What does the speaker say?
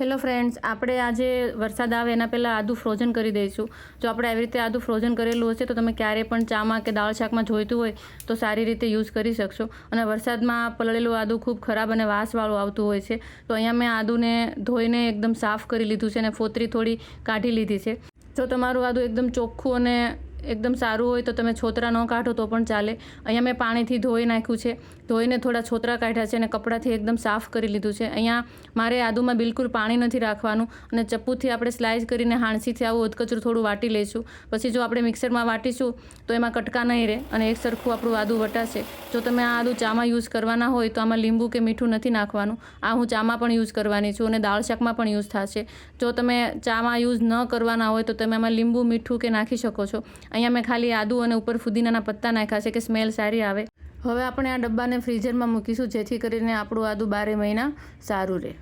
Hello friends આપણે આજે વરસાદ આવે એના પહેલાં આદુ ફ્રોઝન કરી દઈશું. જો આપણે આવી રીતે આદું ફ્રોઝન કરેલું હશે, તો તમે ક્યારે પણ ચામાં કે દાળ શાકમાં જોઈતું હોય, તો સારી રીતે યુઝ કરી શકશો. અને વરસાદમાં પલળેલું આદુ ખૂબ ખરાબ અને વાસવાળું આવતું હોય છે. તો અહીંયા મેં આદુને ધોઈને એકદમ સાફ કરી લીધું છે અને ફોતરી થોડી કાઢી લીધી છે. જો તમારું આદું એકદમ ચોખ્ખું અને એકદમ સારું હોય તો તમે છોતરા ન કાઢો તો પણ ચાલે. અહીંયા મેં પાણીથી ધોઈ નાખ્યું છે. ધોઈને થોડા છોતરા કાઢ્યા છે અને કપડાંથી એકદમ સાફ કરી લીધું છે. અહીંયા મારે આદુમાં બિલકુલ પાણી નથી રાખવાનું અને ચપ્પુથી આપણે સ્લાઇસ કરીને હાણસીથી આવું અધકચરું થોડું વાટી લઈશું. પછી જો આપણે મિક્સરમાં વાટીશું તો એમાં કટકા નહીં રહે અને એક સરખું આપણું આદું વટાશે. જો તમે આ આદું ચામાં યુઝ કરવાના હોય તો આમાં લીંબુ કે મીઠું નથી નાખવાનું. આ હું ચામાં પણ યુઝ કરવાની છું અને દાળ શાકમાં પણ યુઝ થશે. જો તમે ચામાં યુઝ ન કરવાના હોય તો તમે આમાં લીંબુ, મીઠું કે નાખી શકો છો. અહીંયા મેં ખાલી આદુ અને ઉપર ફુદીનાના પત્તા નાખ્યા છે કે સ્મેલ સારી આવે. હવે આપણે આ ડબ્બાને ફ્રીઝરમાં મૂકીશું જેથી કરીને આપણું આદુ બારે મહિના સારું રહે.